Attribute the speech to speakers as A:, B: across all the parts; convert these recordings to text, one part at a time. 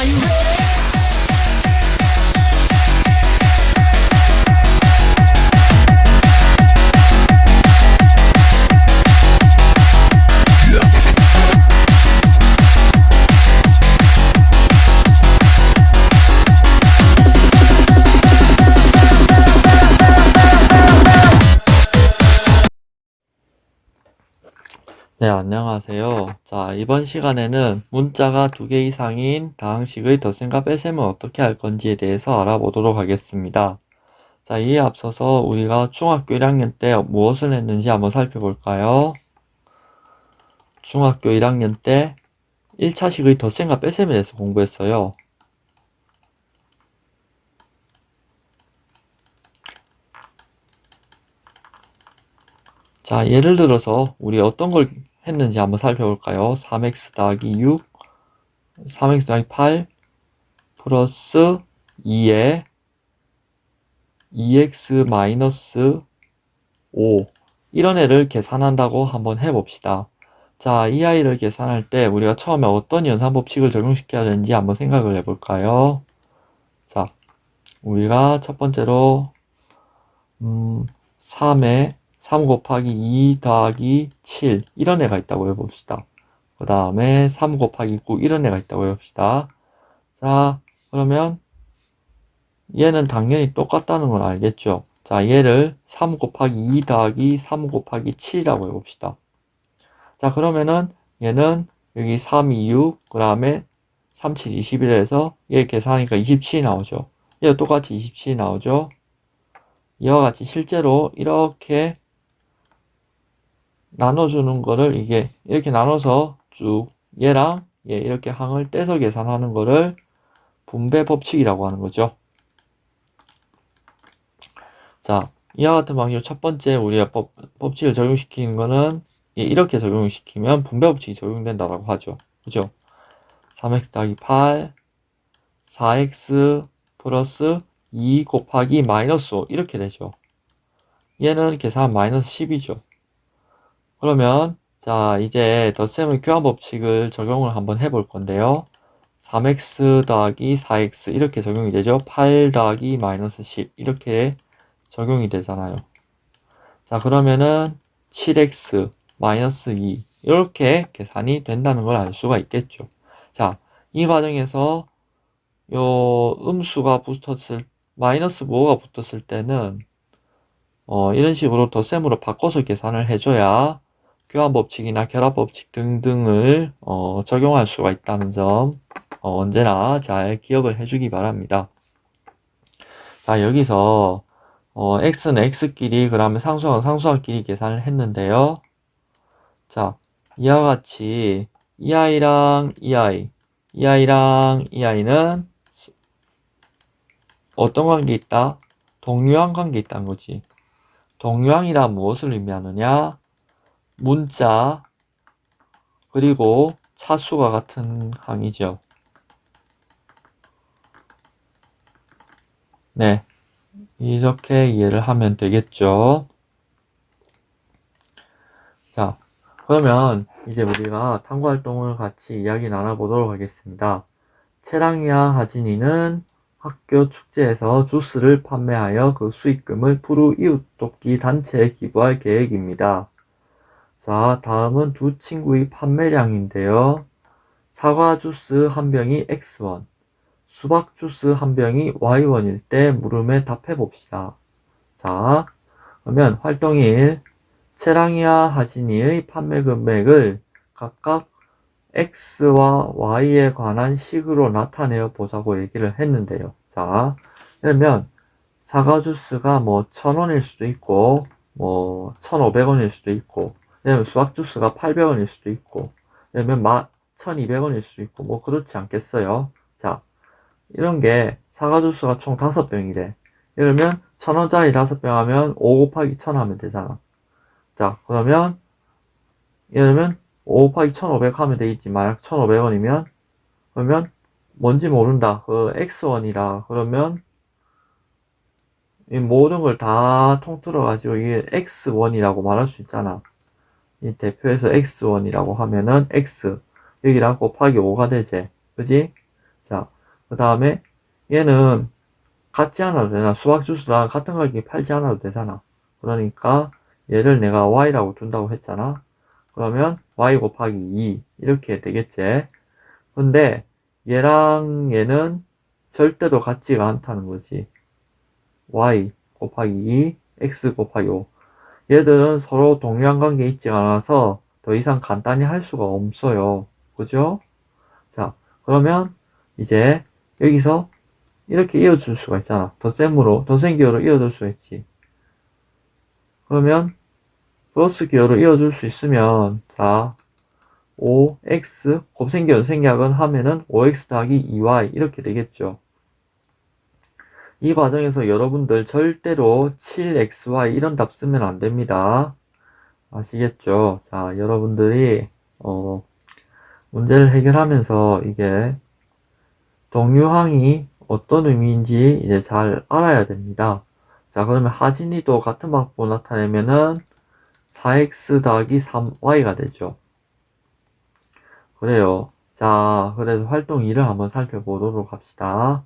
A: Are you ready?
B: 네, 안녕하세요. 자, 이번 시간에는 문자가 두 개 이상인 다항식의 덧셈과 뺄셈을 어떻게 할 건지에 대해서 알아보도록 하겠습니다. 자, 이에 앞서서 우리가 중학교 1학년 때 무엇을 했는지 한번 살펴볼까요? 중학교 1학년 때 1차식의 덧셈과 뺄셈에 대해서 공부했어요. 자, 예를 들어서 우리 어떤 걸 했는지 한번 살펴볼까요? 3x 더하기 6, 3x 더하기 8 플러스 2에 2x 마이너스 5 이런 애를 계산한다고 한번 해봅시다. 자, 이 아이를 계산할 때 우리가 처음에 어떤 연산 법칙을 적용시켜야 되는지 한번 생각을 해볼까요? 자, 우리가 첫 번째로 음, 3에 3 곱하기 2 더하기 7 이런 애가 있다고 해봅시다. 그 다음에 3 곱하기 9 이런 애가 있다고 해봅시다. 자 그러면 얘는 당연히 똑같다는 걸 알겠죠. 자 얘를 3 곱하기 2 더하기 3 곱하기 7이라고 해봅시다. 자 그러면은 얘는 여기 3, 2, 6, 그 다음에 3, 7, 21에서 얘 계산하니까 27이 나오죠. 얘도 똑같이 27이 나오죠. 이와 같이 실제로 이렇게 나눠주는 거를 이게 이렇게 나눠서 쭉 얘랑 얘 이렇게 항을 떼서 계산하는 거를 분배 법칙이라고 하는 거죠. 자, 이와 같은 방식으로 첫 번째 우리가 법, 법칙을 적용시키는 거는 예, 이렇게 적용시키면 분배 법칙이 적용된다라고 하죠. 그죠? 3x 더하기 8, 4x 플러스 2 곱하기 마이너스 5 이렇게 되죠. 얘는 계산 마이너스 10이죠. 그러면 자 이제 덧셈의 교환 법칙을 적용을 한번 해볼 건데요. 3x 더하기 4x 이렇게 적용이 되죠. 8 더하기 마이너스 10 이렇게 적용이 되잖아요. 자 그러면은 7x 마이너스 2 이렇게 계산이 된다는 걸 알 수가 있겠죠. 자 이 과정에서 요 음수가 붙었을 마이너스 5가 붙었을 때는 어, 이런 식으로 덧셈으로 바꿔서 계산을 해줘야 교환 법칙이나 결합 법칙 등등을 어, 적용할 수가 있다는 점 어, 언제나 잘 기억을 해주기 바랍니다. 자 여기서 어, x는 x끼리 그다음에 상수와 상수와끼리 계산을 했는데요. 자 이와 같이 이 아이랑 이 아이, 이 아이랑 이 아이는 어떤 관계 있다? 동류한 관계 있다는 거지. 동류항이라 무엇을 의미하느냐? 문자 그리고 차수가 같은 항이죠. 네, 이렇게 이해를 하면 되겠죠. 자, 그러면 이제 우리가 탐구 활동을 같이 이야기 나눠보도록 하겠습니다. 채랑이와 하진이는 학교 축제에서 주스를 판매하여 그 수익금을 푸르 이웃 돕기 단체에 기부할 계획입니다. 자, 다음은 두 친구의 판매량인데요. 사과 주스 한 병이 X1, 수박 주스 한 병이 Y1일 때 물음에 답해 봅시다. 자, 그러면 활동 1, 채랑이와 하진이의 판매 금액을 각각 X와 Y에 관한 식으로 나타내어 보자고 얘기를 했는데요. 자, 그러면 사과 주스가 뭐 1000원일 수도 있고, 뭐 1500원일 수도 있고, 왜냐면 수박 주스가 800원일 수도 있고, 왜냐면 맛 1200원일 수도 있고, 뭐 그렇지 않겠어요. 자, 이런 게 사과 주스가 총 5병이래. 이러면 1000원짜리 5병 하면 5 곱하기 1000 하면 되잖아. 자, 그러면, 이러면 5 곱하기 1500 하면 되겠지. 만약 1500원이면, 그러면 뭔지 모른다. 그 X1이다. 그러면, 이 모든 걸 다 통틀어 가지고 이게 X1이라고 말할 수 있잖아. 이 대표에서 X1이라고 하면은 X, 여기랑 곱하기 5가 되지. 그지? 자, 그 다음에 얘는 같지 않아도 되나? 수박 주스랑 같은 가격에 팔지 않아도 되잖아. 그러니까 얘를 내가 y라고 둔다고 했잖아. 그러면 y 곱하기 2 이렇게 되겠지. 근데 얘랑 얘는 절대로 같지가 않다는 거지. y 곱하기 2, x 곱하기 5. 얘들은 서로 동일한 관계에 있지 않아서 더 이상 간단히 할 수가 없어요. 그죠? 자, 그러면 이제 여기서 이렇게 이어줄 수가 있잖아. 덧셈으로, 덧셈 기호로 이어줄 수가 있지. 그러면 플러스 기호로 이어줄 수 있으면 자 5x 곱셈기호 생략은 하면은 5x 더하기 2y 이렇게 되겠죠. 이 과정에서 여러분들 절대로 7xy 이런 답 쓰면 안 됩니다. 아시겠죠? 자, 여러분들이 어, 문제를 해결하면서 이게 동유항이 어떤 의미인지 이제 잘 알아야 됩니다. 자, 그러면 하진이도 같은 방법으로 나타내면은 4x 더하기 3y가 되죠. 그래요. 자, 그래서 활동 2를 한번 살펴보도록 합시다.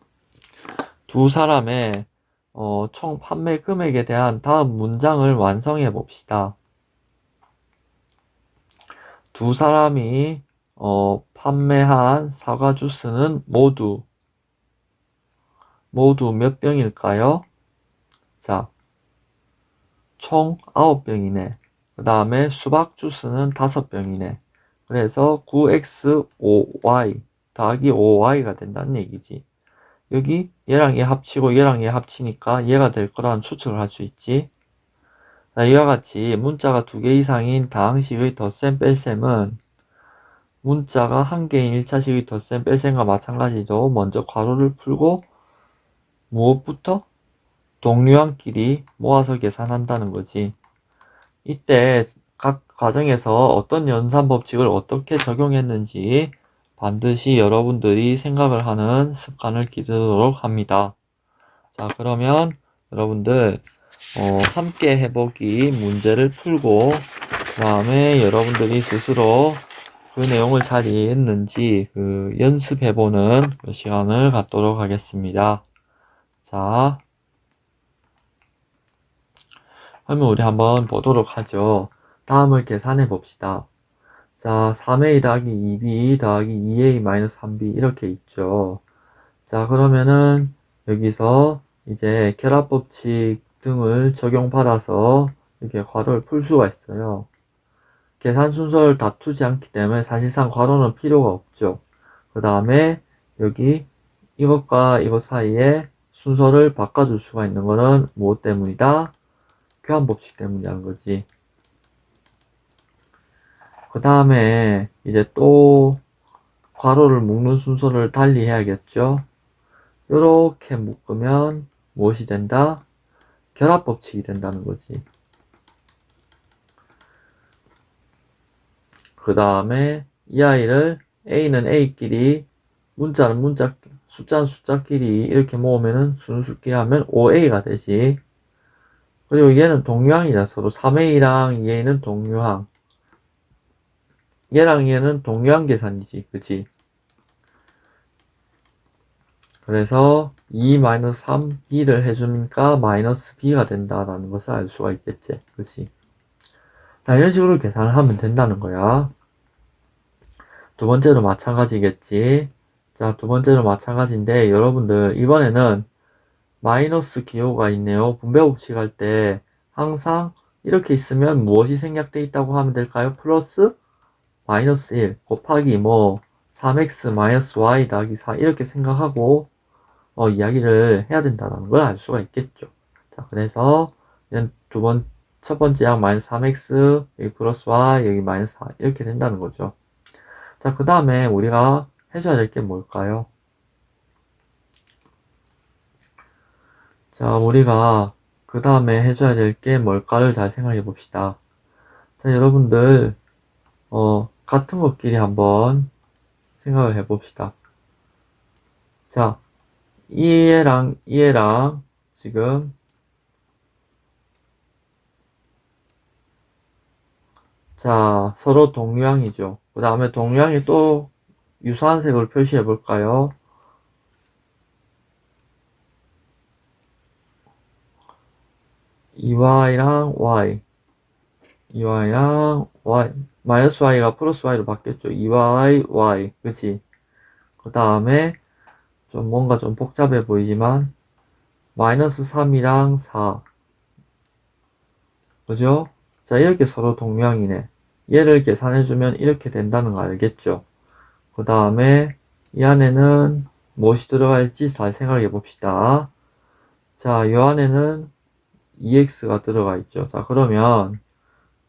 B: 두 사람의 어, 총 판매 금액에 대한 다음 문장을 완성해 봅시다. 두 사람이 어, 판매한 사과 주스는 모두 모두 몇 병일까요? 자, 총 9병이네. 그 다음에 수박 주스는 5병이네. 그래서 9x5y 더하기 5y가 된다는 얘기지. 여기 얘랑 얘 합치고 얘랑 얘 합치니까 얘가 될 거라는 추측을 할 수 있지. 자, 이와 같이 문자가 두 개 이상인 다항식의 덧셈 뺄셈은 문자가 한 개인 1차식의 덧셈 뺄셈과 마찬가지로 먼저 괄호를 풀고 무엇부터? 동류항끼리 모아서 계산한다는 거지. 이때 각 과정에서 어떤 연산 법칙을 어떻게 적용했는지 반드시 여러분들이 생각을 하는 습관을 기르도록 합니다. 자, 그러면 여러분들 어, 함께 해보기 문제를 풀고 그 다음에 여러분들이 스스로 그 내용을 잘 이해했는지 그 연습해보는 그 시간을 갖도록 하겠습니다. 자, 그러면 우리 한번 보도록 하죠. 다음을 계산해 봅시다. 자, 3a 더하기 2b 더하기 2a-3b 이렇게 있죠. 자, 그러면은 여기서 이제 결합 법칙 등을 적용받아서 이렇게 괄호를 풀 수가 있어요. 계산 순서를 다투지 않기 때문에 사실상 괄호는 필요가 없죠. 그 다음에 여기 이것과 이것 사이에 순서를 바꿔줄 수가 있는 거는 무엇 때문이다? 교환 법칙 때문이라는 거지. 그 다음에 이제 또 괄호를 묶는 순서를 달리 해야겠죠. 이렇게 묶으면 무엇이 된다? 결합법칙이 된다는 거지. 그 다음에 이 아이를 A는 A끼리 문자는 문자 숫자는 숫자끼리 이렇게 모으면은 순수끼리 하면 5A가 되지. 그리고 얘는 동유항이다. 서로 3A랑 2A는 동유항. 얘랑 얘는 동유항 계산이지. 그치? 그래서 2-3, B를 해주니까 마이너스 B가 된다라는 것을 알 수가 있겠지. 그치? 자, 이런 식으로 계산을 하면 된다는 거야. 두 번째도 마찬가지겠지. 자, 두 번째도 마찬가지인데, 여러분들, 이번에는 마이너스 기호가 있네요. 분배 법칙 할 때 항상 이렇게 있으면 무엇이 생략되어 있다고 하면 될까요? 플러스 마이너스 1 곱하기 뭐 3x 마이너스 y 더하기 4 이렇게 생각하고 어, 이야기를 해야 된다는 걸 알 수가 있겠죠. 자, 그래서 두 번, 첫 번째 양 마이너스 3x 여기 플러스 y 여기 마이너스 4 이렇게 된다는 거죠. 자, 그 다음에 우리가 해줘야 될 게 뭘까요? 자, 우리가 그 다음에 해줘야 될 게 뭘까를 잘 생각해 봅시다. 자, 여러분들, 어, 같은 것끼리 한번 생각을 해봅시다. 자, 이 애랑 이 애랑 지금 자, 서로 동양이죠. 그 다음에 동양이 또 유사한 색으로 표시해 볼까요? 이와이랑 y 이와이랑 Y. 마이너스 y가 플러스 y로 바뀌었죠 2y y 그치 그 다음에 좀 뭔가 좀 복잡해 보이지만 마이너스 3이랑 4 그죠? 자 이렇게 서로 동명이네 얘를 계산해주면 이렇게 된다는 거 알겠죠? 그 다음에 이 안에는 무엇이 들어갈지 잘 생각해 봅시다. 자, 이 안에는 EX가 들어가 있죠. 자, 그러면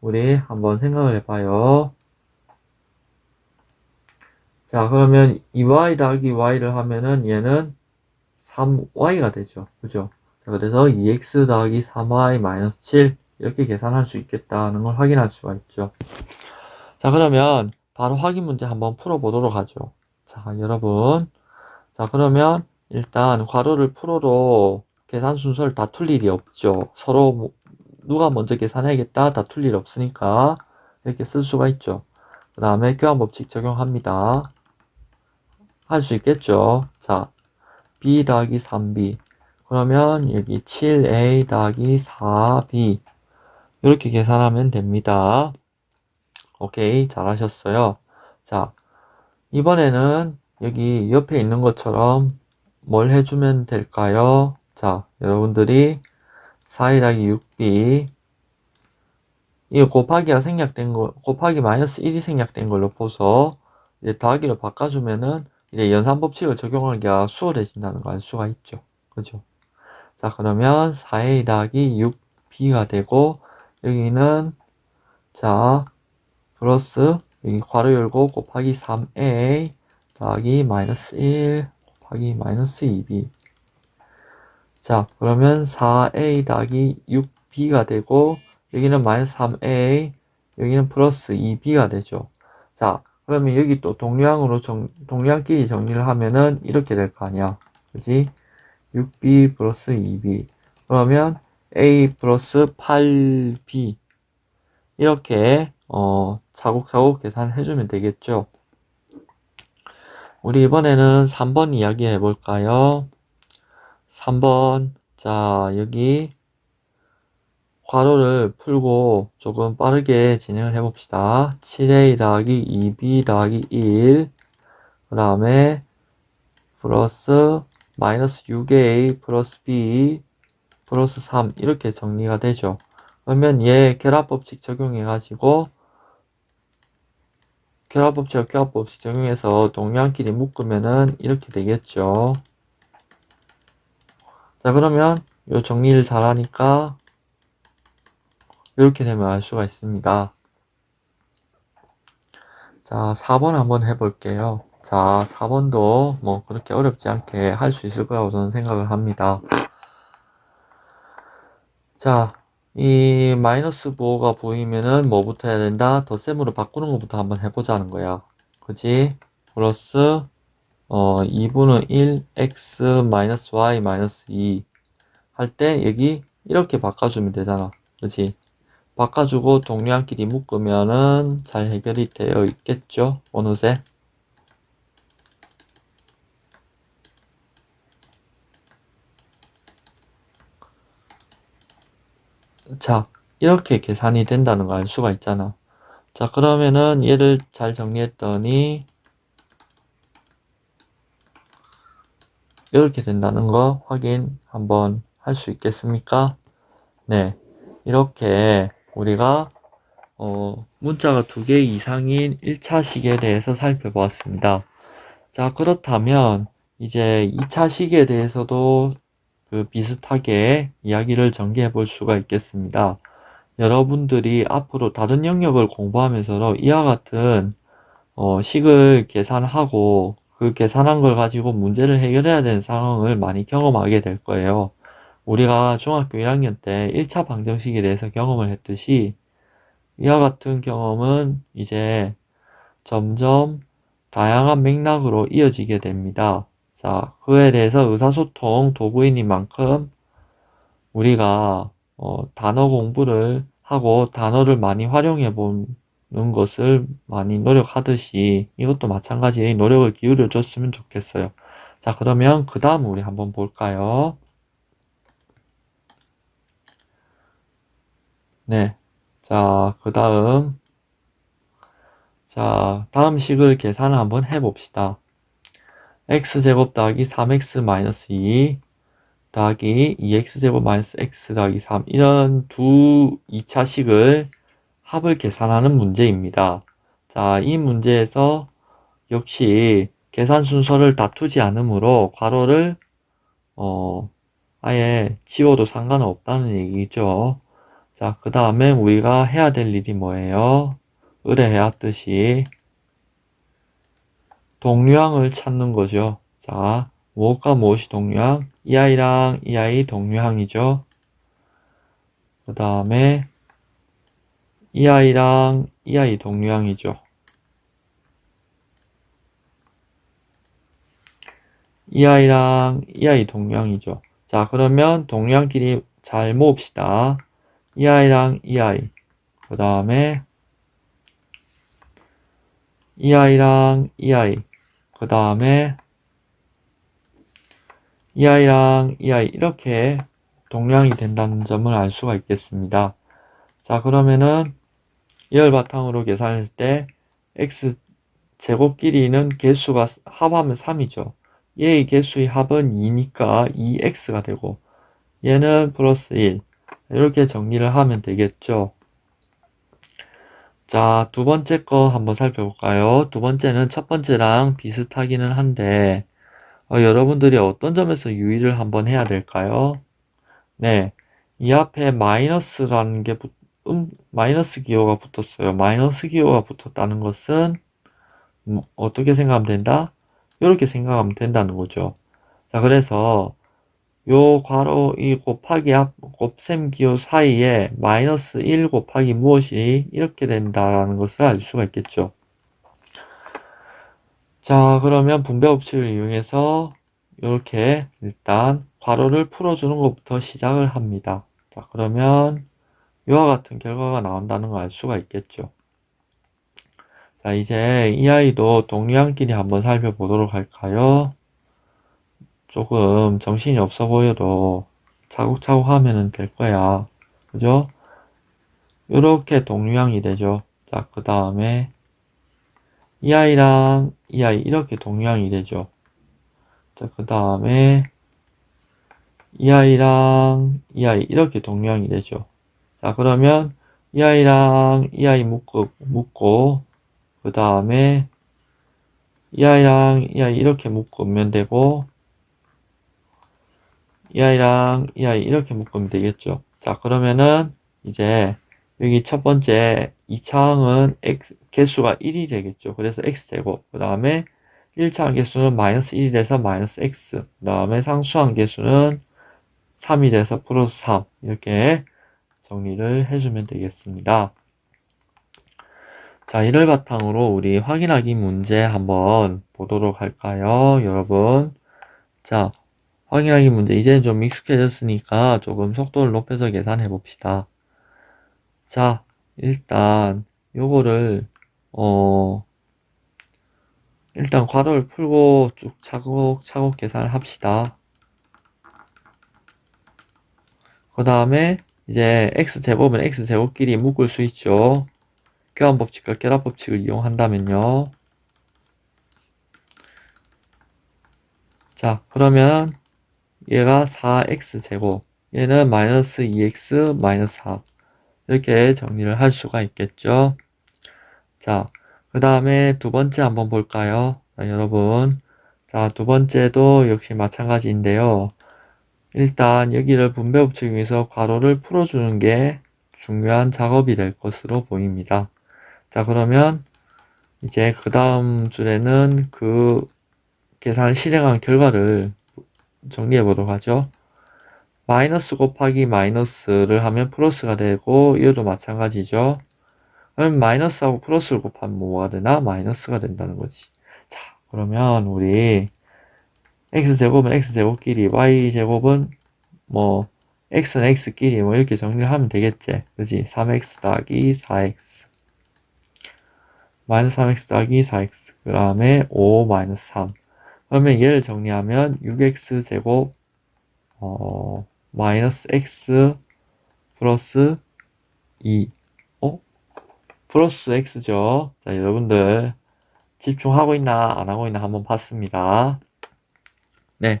B: 우리 한번 생각을 해봐요. 자, 그러면 2y 더하기 y를 하면은 얘는 3y가 되죠. 그죠? 자, 그래서 2x 더하기 3y 마이너스 7 이렇게 계산할 수 있겠다는 걸 확인할 수가 있죠. 자, 그러면 바로 확인 문제 한번 풀어보도록 하죠. 자, 여러분. 자, 그러면 일단 괄호를 풀어도 계산 순서를 다툴 일이 없죠. 서로 뭐- 누가 먼저 계산해야겠다 다툴 일 없으니까 이렇게 쓸 수가 있죠. 그 다음에 교환 법칙 적용합니다. 할 수 있겠죠. 자, b 더하기 3b. 그러면 여기 7a 더하기 4b. 이렇게 계산하면 됩니다. 오케이, 잘하셨어요. 자, 이번에는 여기 옆에 있는 것처럼 뭘 해주면 될까요? 자, 여러분들이 4 더하기 6b 이거 곱하기가 생략된 거, 곱하기 마이너스 1이 생략된 걸로 보서 이제 더하기로 바꿔주면은 이제 연산 법칙을 적용하기가 수월해진다는 걸 알 수가 있죠. 그죠? 자, 그러면 4a 더하기 6b가 되고 여기는 자, 플러스 여기 괄호 열고 곱하기 3a 더하기 마이너스 1 곱하기 마이너스 2b 자 그러면 4a 더하기 6b가 되고 여기는 마이너스 3a 여기는 플러스 2b가 되죠 자 그러면 여기 또 동량으로 정, 동량끼리 정리를 하면은 이렇게 될 거 아니야 그지 6b 플러스 2b 그러면 a 플러스 8b 이렇게 어, 차곡차곡 계산해주면 되겠죠. 우리 이번에는 3번 이야기 해볼까요? 3번. 자, 여기 괄호를 풀고 조금 빠르게 진행을 해봅시다. 7a 더하기 2b 더하기 1. 그 다음에 플러스 마이너스 6a 플러스 b 플러스 3 이렇게 정리가 되죠. 그러면 얘 결합법칙 적용해가지고 결합법칙과 결합법칙 적용해서 동량끼리 묶으면은 이렇게 되겠죠. 자 그러면 요 정리를 잘하니까 이렇게 되면 알 수가 있습니다. 자 4번 한번 해볼게요. 자 4번도 뭐 그렇게 어렵지 않게 할 수 있을 거라고 저는 생각을 합니다. 자, 이 마이너스 부호가 보이면은 뭐부터 해야 된다? 덧셈으로 바꾸는 것부터 한번 해보자는 거야. 그지? 플러스 어 2분의 1 x 마이너스 y 마이너스 2 할 때 여기 이렇게 바꿔주면 되잖아. 그지? 바꿔주고 동량끼리 묶으면은 잘 해결이 되어 있겠죠? 어느새? 자, 이렇게 계산이 된다는 걸 알 수가 있잖아. 자, 그러면은 얘를 잘 정리했더니 이렇게 된다는 거 확인 한번 할 수 있겠습니까? 네. 이렇게 우리가 어, 문자가 두 개 이상인 1차 식에 대해서 살펴보았습니다. 자, 그렇다면 이제 2차 식에 대해서도 그 비슷하게 이야기를 전개해 볼 수가 있겠습니다. 여러분들이 앞으로 다른 영역을 공부하면서 이와 같은 어, 식을 계산하고 그 계산한 걸 가지고 문제를 해결해야 되는 상황을 많이 경험하게 될 거예요. 우리가 중학교 1학년 때 1차 방정식에 대해서 경험을 했듯이 이와 같은 경험은 이제 점점 다양한 맥락으로 이어지게 됩니다. 자, 그에 대해서 의사소통 도구인인 만큼 우리가 어, 단어 공부를 하고 단어를 많이 활용해 보는 것을 많이 노력하듯이 이것도 마찬가지의 노력을 기울여 줬으면 좋겠어요. 자, 그러면 그 다음 우리 한번 볼까요? 네. 자, 그 다음. 자, 다음 식을 계산을 한번 해봅시다. x제곱 더하기 3x 마이너스 2 더하기 2x제곱 마이너스 x 더하기 3 이런 두 2차 식을 합을 계산하는 문제입니다. 자, 이 문제에서 역시 계산 순서를 다투지 않으므로 괄호를 어, 아예 지워도 상관은 없다는 얘기죠. 자, 그 다음에 우리가 해야 될 일이 뭐예요? 의뢰해왔듯이 동류항을 찾는 거죠. 자, 무엇과 무엇이 동류항? 이 아이랑 이 아이 동류항이죠. 그 다음에 이 아이랑 이 아이 동류항이죠. 이 아이랑 이 아이 동류항이죠. 자, 그러면 동류항끼리 잘 모읍시다. 이 아이랑 이 아이. 그 다음에 이 아이랑 이 아이. 그 다음에 이 아이랑 이 아이. 이렇게 동량이 된다는 점을 알 수가 있겠습니다. 자, 그러면은 이를 바탕으로 계산했을 때 x 제곱끼리는 개수가 합하면 3이죠. 얘의 개수의 합은 2니까 2x가 되고 얘는 플러스 1 이렇게 정리를 하면 되겠죠. 자, 두 번째 거 한번 살펴볼까요? 두 번째는 첫 번째랑 비슷하기는 한데 어, 여러분들이 어떤 점에서 유의를 한번 해야 될까요? 네, 이 앞에 마이너스라는 게 붙, 음, 마이너스 기호가 붙었어요. 마이너스 기호가 붙었다는 것은 음, 어떻게 생각하면 된다? 이렇게 생각하면 된다는 거죠. 자, 그래서 요 괄호 이 곱하기 앞 곱셈 기호 사이에 마이너스 1 곱하기 무엇이 이렇게 된다는 것을 알 수가 있겠죠. 자, 그러면 분배 법칙을 이용해서 이렇게 일단 괄호를 풀어주는 것부터 시작을 합니다. 자, 그러면 이와 같은 결과가 나온다는 걸 알 수가 있겠죠. 자, 이제 이 아이도 동류항끼리 한번 살펴보도록 할까요? 조금 정신이 없어 보여도 차곡차곡 하면은 될 거야. 그죠? 이렇게 동류항이 되죠. 자, 그 다음에 이 아이랑 이 아이 이렇게 동류항이 되죠. 자, 그 다음에 이 아이랑 이 아이 이렇게 동류항이 되죠. 자, 그러면 이 아이랑 이 아이 묶고, 묶고 그 다음에 이 아이랑 이 아이 이렇게 묶으면 되고 이 아이랑 이 아이 이렇게 묶으면 되겠죠. 자, 그러면은 이제 여기 첫 번째 2차항은 x 개수가 1이 되겠죠. 그래서 x제곱. 그 다음에 1차항 개수는 마이너스 1이 돼서 마이너스 x. 그 다음에 상수항 개수는 3이 돼서 플러스 3. 이렇게 정리를 해주면 되겠습니다. 자, 이를 바탕으로 우리 확인하기 문제 한번 보도록 할까요, 여러분? 자, 확인하기 문제. 이제 좀 익숙해졌으니까 조금 속도를 높여서 계산해 봅시다. 자, 일단 요거를 어 일단 괄호를 풀고 쭉 차곡차곡 계산을 합시다. 그 다음에 이제 x제곱은 x제곱끼리 묶을 수 있죠. 교환 법칙과 결합 법칙을 이용한다면요. 자, 그러면 얘가 4x제곱, 얘는 마이너스 2x 마이너스 4. 이렇게 정리를 할 수가 있겠죠. 자, 그 다음에 두 번째 한번 볼까요? 자, 여러분. 자, 두 번째도 역시 마찬가지인데요. 일단 여기를 분배 법칙 중에서 괄호를 풀어주는 게 중요한 작업이 될 것으로 보입니다. 자, 그러면 이제 그 다음 줄에는 그 계산을 실행한 결과를 정리해 보도록 하죠. 마이너스 곱하기 마이너스를 하면 플러스가 되고 이것도 마찬가지죠. 그럼 마이너스하고 플러스를 곱하면 뭐가 되나? 마이너스가 된다는 거지. 자, 그러면 우리 x제곱은 x제곱끼리 y제곱은 뭐 x는 x끼리 뭐 이렇게 정리를 하면 되겠지. 그지? 3x 더하기 4x 마이너스 3x 더하기 4x 그 다음에 5 마이너스 3 그러면 얘를 정리하면 6x제곱 어, 마이너스 x 플러스 2, 어? 플러스 x죠. 자, 여러분들 집중하고 있나 안 하고 있나 한번 봤습니다. 네.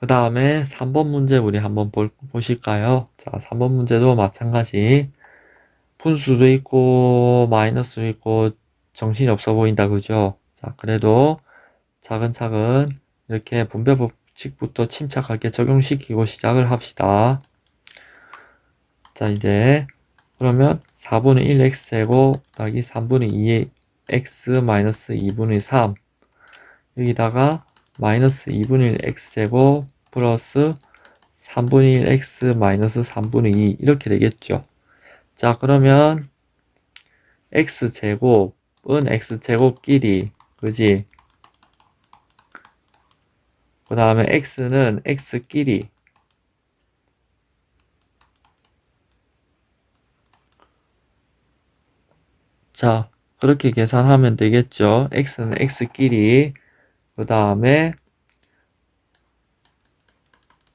B: 그 다음에 3번 문제 우리 한번 볼, 보실까요? 자, 3번 문제도 마찬가지. 분수도 있고, 마이너스도 있고, 정신이 없어 보인다, 그죠? 자, 그래도 차근차근 이렇게 분배 법칙부터 침착하게 적용시키고 시작을 합시다. 자, 이제, 그러면 4분의 1 x제곱 더하기 3분의 2 x 마이너스 2분의 3 여기다가 마이너스 2분의 1 x제곱 플러스 3분의 1 x 마이너스 3분의 2 이렇게 되겠죠. 자 그러면 x제곱은 x제곱끼리 그지? 그 다음에 x는 x끼리 자 그렇게 계산하면 되겠죠. x는 x끼리 그 다음에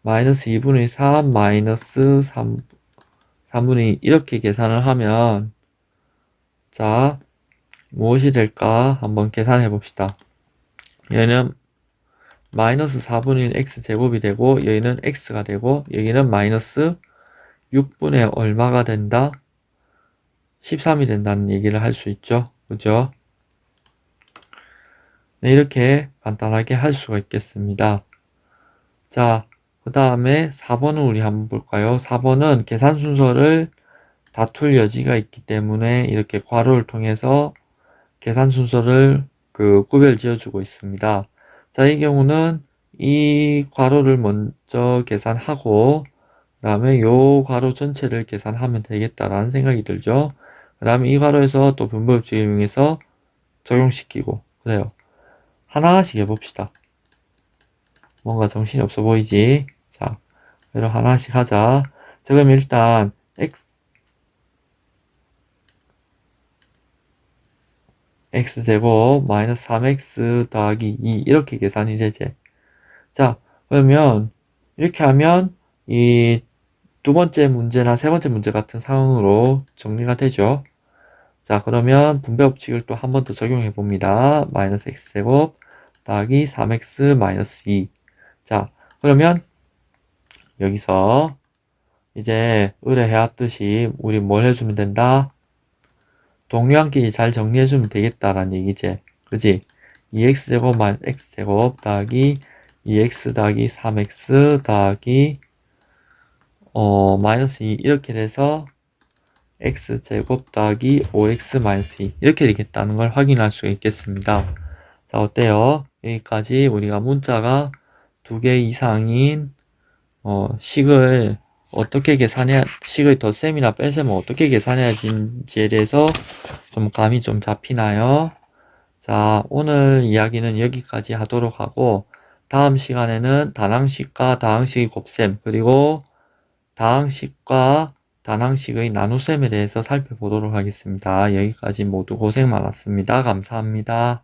B: 마이너스 2분의 3 마이너스 3 3분의 2 이렇게 계산을 하면 자 무엇이 될까 한번 계산해 봅시다. 얘는 마이너스 4분의 1 x제곱이 되고 여기는 x가 되고 여기는 마이너스 6분의 얼마가 된다? 13이 된다는 얘기를 할 수 있죠. 그죠? 네, 이렇게 간단하게 할 수가 있겠습니다. 자, 그 다음에 4번은 우리 한번 볼까요? 4번은 계산 순서를 다툴 여지가 있기 때문에 이렇게 괄호를 통해서 계산 순서를 그 구별 지어주고 있습니다. 자, 이 경우는 이 괄호를 먼저 계산하고 그 다음에 요 괄호 전체를 계산하면 되겠다라는 생각이 들죠. 그 다음에 이 괄호에서 또 분법칙을 이용해서 적용시키고 그래요. 하나씩 해봅시다. 뭔가 정신이 없어 보이지? 자, 그럼 하나씩 하자. 자, 그럼 일단 x x제곱 마이너스 3x 더하기 2 이렇게 계산이 되지. 자, 그러면 이렇게 하면 이 두 번째 문제나 세 번째 문제 같은 상황으로 정리가 되죠. 자, 그러면 분배 법칙을 또 한 번 더 적용해 봅니다. 마이너스 x제곱 더하기 3x 마이너스 2. 자, 그러면 여기서 이제 의뢰해왔듯이 우리 뭘 해주면 된다? 동료한끼리 잘 정리해주면 되겠다라는 얘기지. 그지? 2x제곱 마이너스 x제곱 더하기 2x 더하기 3x 더하기 어 마이너스 2 이렇게 돼서 x제곱 더하기 5x 마이너스 2 이렇게 되겠다는 걸 확인할 수 있겠습니다. 자 어때요? 여기까지 우리가 문자가 두 개 이상인 어, 식을 어떻게 계산해야 식의 덧셈이나 뺄셈을 어떻게 계산해야 하는지에 대해서 좀 감이 좀 잡히나요? 자 오늘 이야기는 여기까지 하도록 하고 다음 시간에는 단항식과 다항식의 곱셈 그리고 다항식과 단항식의 나눗셈에 대해서 살펴보도록 하겠습니다. 여기까지 모두 고생 많았습니다. 감사합니다.